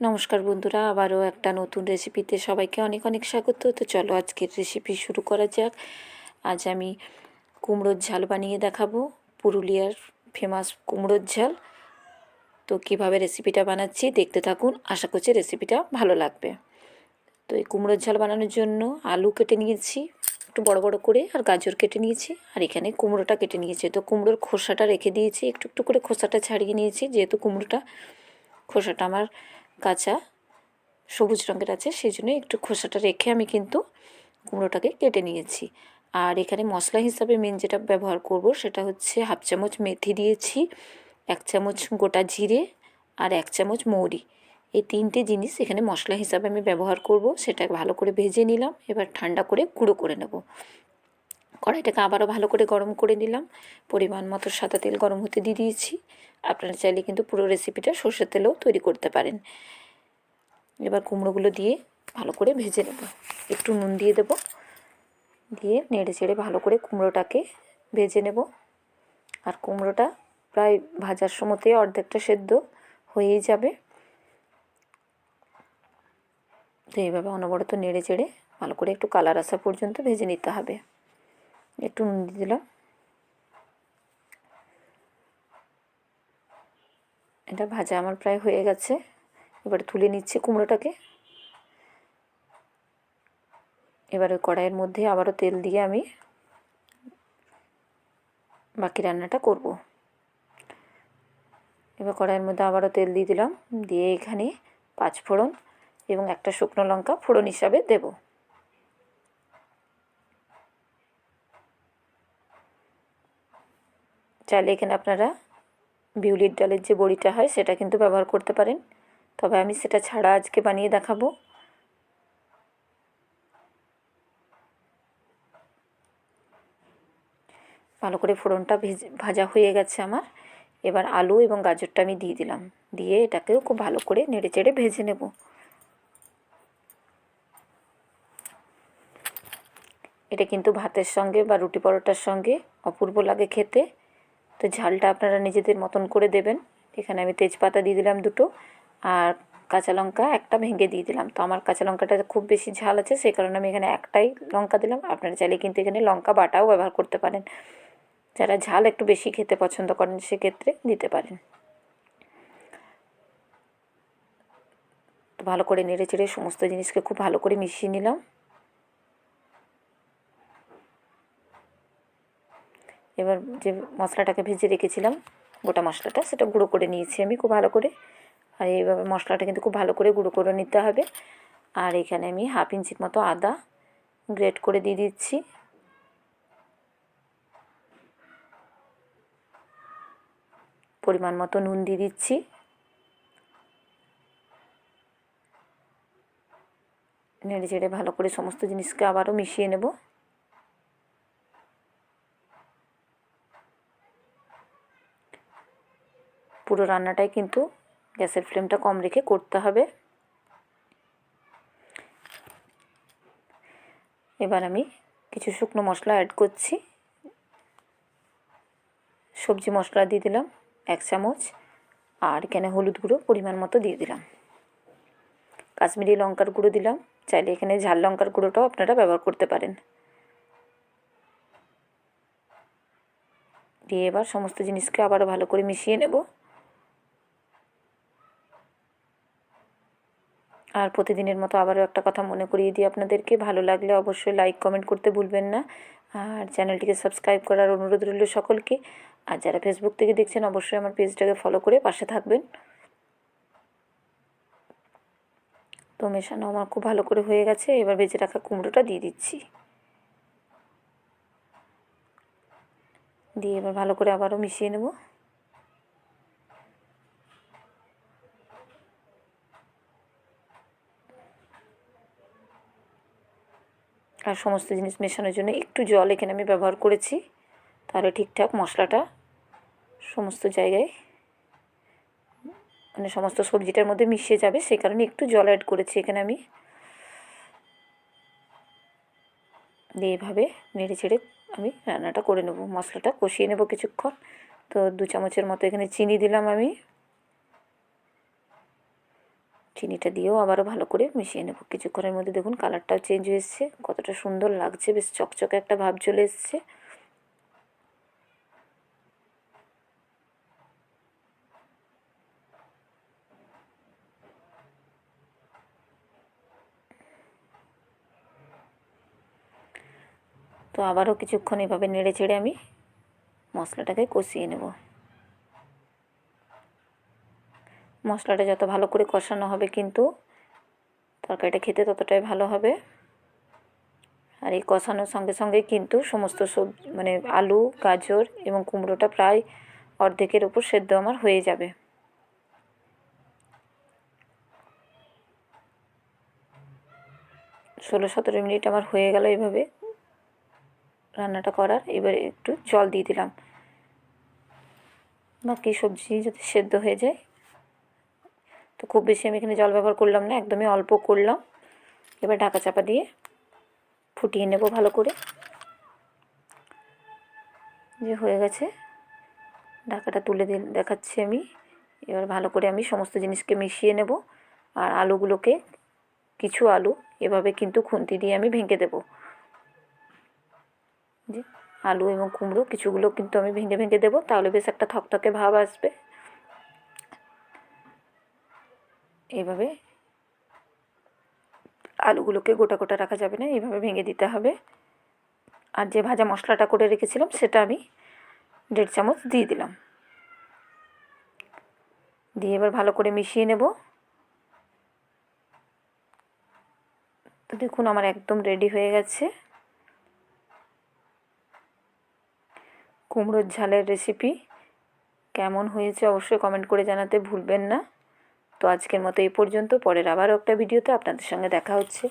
নমস্কার বন্ধুরা, আবারও একটা নতুন রেসিপিতে সবাইকে অনেক অনেক স্বাগত। তো চলো আজকের রেসিপি শুরু করা যাক। আজ আমি কুমড়োর ঝাল বানিয়ে দেখাবো, পুরুলিয়ার ফেমাস কুমড়োর ঝাল। তো কীভাবে রেসিপিটা বানাচ্ছি দেখতে থাকুন, আশা করছি রেসিপিটা ভালো লাগবে। তো এই কুমড়োর ঝাল বানানোর জন্য আলু কেটে নিয়েছি, একটু বড় বড় করে, আর গাজর কেটে নিয়েছি, আর এখানে কুমড়োটা কেটে নিয়েছি। তো কুমড়োর খোসাটা রেখে দিয়েছি, একটু একটু করে খোসাটা ছাড়িয়ে নিয়েছি, যেহেতু কুমড়োটা খোসাটা আমার কাঁচা সবুজ রঙের আছে, সেই জন্য একটু খোসাটা রেখে আমি কিন্তু কুমড়োটাকে কেটে নিয়েছি। আর এখানে মশলা হিসাবে মেন যেটা ব্যবহার করব সেটা হচ্ছে হাফ চামচ মেথি দিয়েছি, এক চামচ গোটা জিরে আর এক চামচ মৌরি। এই তিনটে জিনিস এখানে মশলা হিসাবে আমি ব্যবহার করব, সেটা ভালো করে ভেজে নিলাম, এবার ঠান্ডা করে গুঁড়ো করে নেব। কড়াইটাকে আবারও ভালো করে গরম করে নিলাম। পরিমাণ মতো সাদা তেল গরম হতে দিয়ে দিয়েছি। আপনারা চাইলে কিন্তু পুরো রেসিপিটা সর্ষের তেলেও তৈরি করতে পারেন। এবার কুমড়োগুলো দিয়ে ভালো করে ভেজে নেব। একটু নুন দিয়ে দেব। দিয়ে নেড়ে চেড়ে ভালো করে কুমড়োটাকে ভেজে নেব। আর কুমড়োটা প্রায় ভাজার সময়তে অর্ধেকটা সেদ্ধ হয়েই যাবে। তো এইভাবে অনবরত নেড়ে চেড়ে ভালো করে একটু কালার আসা পর্যন্ত ভেজে নিতে হবে। একটু নুন দিয়ে দিলাম। এটা ভাজা আমার প্রায় হয়ে গেছে। এবার তুলে নিচ্ছি কুমড়োটাকে। এবারে কড়াইয়ের মধ্যে আবারও তেল দিয়ে আমি বাকি রান্নাটা করব। এবার কড়াইয়ের মধ্যে আবারও তেল দিয়ে দিলাম, দিয়ে এখানে পাঁচ ফোড়ন এবং একটা শুকনো লঙ্কা ফোড়ন হিসাবে দেব। চাইলে এখানে আপনারা বিউলির ডালের যে বড়িটা হয় সেটা কিন্তু ব্যবহার করতে পারেন। তবে আমি সেটা ছাড়া আজকে বানিয়ে দেখাবো। ভালো করে ফোড়নটা ভেজে, ভাজা হয়ে গেছে আমার। এবার আলু এবং গাজরটা আমি দিয়ে দিলাম। দিয়ে এটাকেও খুব ভালো করে নেড়ে চেড়ে ভেজে নেব। এটা কিন্তু ভাতের সঙ্গে বা রুটি পরোটার সঙ্গে অপূর্ব লাগে খেতে। তো ঝালটা আপনারা নিজেদের মতন করে দেবেন। এখানে আমি তেজপাতা দিয়ে দিলাম দুটো। আর কাঁচা লঙ্কা একটা ভেঙে দিয়ে দিলাম। তো আমার কাঁচা লঙ্কাটা খুব বেশি ঝাল আছে, সেই কারণে আমি এখানে একটাই লঙ্কা দিলাম। আপনারা চাইলে কিন্তু এখানে লঙ্কা বাটাও ব্যবহার করতে পারেন। যারা ঝাল একটু বেশি খেতে পছন্দ করেন, সেক্ষেত্রে দিতে পারেন। তো ভালো করে নেড়ে চেড়ে সমস্ত জিনিসকে খুব ভালো করে মিশিয়ে নিলাম। এবার যে মশলাটাকে ভেজে রেখেছিলাম, গোটা মশলাটা, সেটা গুঁড়ো করে নিয়েছি আমি খুব ভালো করে। আর এইভাবে মশলাটা কিন্তু খুব ভালো করে গুঁড়ো করে নিতে হবে। আর এখানে আমি হাফ ইঞ্চির মতো আদা গ্রেট করে দিয়ে দিচ্ছি। পরিমাণ মতো নুন দিয়ে দিচ্ছি। নেড়ে চেড়ে ভালো করে সমস্ত জিনিসকে আবারও মিশিয়ে নেব। পুরো রান্নাটাই কিন্তু গ্যাসের ফ্লেমটা কম রেখে করতে হবে। এবার আমি কিছু শুকনো মশলা অ্যাড করছি। সবজি মশলা দিয়ে দিলাম এক চামচ আর এখানে হলুদ গুঁড়ো পরিমাণ মতো দিয়ে দিলাম। কাশ্মীরি লঙ্কার গুঁড়ো দিলাম। চাইলে এখানে ঝাল লঙ্কার গুঁড়োটাও আপনারা ব্যবহার করতে পারেন। দিয়ে এবার সমস্ত জিনিসকে আবারও ভালো করে মিশিয়ে নেব। আর প্রতিদিনের মতো আবারও একটা কথা মনে করিয়ে দিই আপনাদেরকে। ভালো লাগলে অবশ্যই লাইক কমেন্ট করতে ভুলবেন না। আর চ্যানেলটিকে সাবস্ক্রাইব করার অনুরোধ রইল সকলকে। আর যারা ফেসবুক থেকে দেখছেন, অবশ্যই আমার পেজটাকে ফলো করে পাশে থাকবেন। তো মেশানো আমার খুব ভালো করে হয়ে গেছে। এবার বেঁচে রাখা কুমড়োটা দিয়ে দিচ্ছি। দিয়ে এবার ভালো করে আবারও মিশিয়ে নেব। আর সমস্ত জিনিস মেশানোর জন্য একটু জল এখানে আমি ব্যবহার করেছি। তাহলে ঠিকঠাক মশলাটা সমস্ত জায়গায় মানে সমস্ত সবজিটার মধ্যে মিশিয়ে যাবে, সেই কারণে একটু জল অ্যাড করেছি এখানে আমি। দিয়ে এভাবে নেড়ে চেড়ে আমি রান্নাটা করে নেব, মশলাটা কষিয়ে নেব কিছুক্ষণ। তো দু চামচের মতো এখানে চিনি দিলাম আমি। চিনিটা দিয়েও আবারও ভালো করে মিশিয়ে নেব। কিছুক্ষণের মধ্যে দেখুন কালারটাও চেঞ্জ হয়ে এসছে। কতটা সুন্দর লাগছে, বেশ চকচকে একটা ভাব চলে এসছে। তো আবারও কিছুক্ষণ এভাবে নেড়ে চেড়ে আমি মশলাটাকে কষিয়ে নেব। মশলাটা যত ভালো করে কষানো হবে কিন্তু তরকারিটা খেতে ততটাই ভালো হবে। আর এই কষানোর সঙ্গে সঙ্গে কিন্তু সমস্ত সবজি মানে আলু, গাজর এবং কুমড়োটা প্রায় অর্ধেকের ওপর সেদ্ধ আমার হয়ে যাবে। ষোলো সতেরো মিনিট আমার হয়ে গেল এইভাবে রান্নাটা করার। এবারে একটু জল দিয়ে দিলাম। বাকি সবজি যদি সেদ্ধ হয়ে যায় তো খুব বেশি আমি এখানে জল ব্যবহার করলাম না, একদমই অল্প করলাম। এবার ঢাকা চাপা দিয়ে ফুটিয়ে নেব ভালো করে। যে হয়ে গেছে, ঢাকাটা তুলে দেখাচ্ছি আমি। এবার ভালো করে আমি সমস্ত জিনিসকে মিশিয়ে নেব, আর আলুগুলোকে, কিছু আলু এভাবে কিন্তু খুন্তি দিয়ে আমি ভেঙে দেবো। যে আলু এবং কুমড়ো কিছুগুলো কিন্তু আমি ভেঙে ভেঙে দেবো, তাহলে বেশ একটা থকথকে ভাব আসবে। এইভাবে আলুগুলোকে গোটা গোটা রাখা যাবে না, এইভাবে ভেঙে দিতে হবে। আর যে ভাজা মশলাটা করে রেখেছিলাম, সেটা আমি দেড় চামচ দিয়ে দিলাম। দিয়ে এবার ভালো করে মিশিয়ে নেব। তো দেখুন, আমার একদম রেডি হয়ে গেছে। কুমড়োর ঝালের রেসিপি কেমন হয়েছে অবশ্যই কমেন্ট করে জানাতে ভুলবেন না। তো আজকের মতো এই পর্যন্ত। পরের আবারও একটা ভিডিওতে আপনাদের সঙ্গে দেখা হচ্ছে।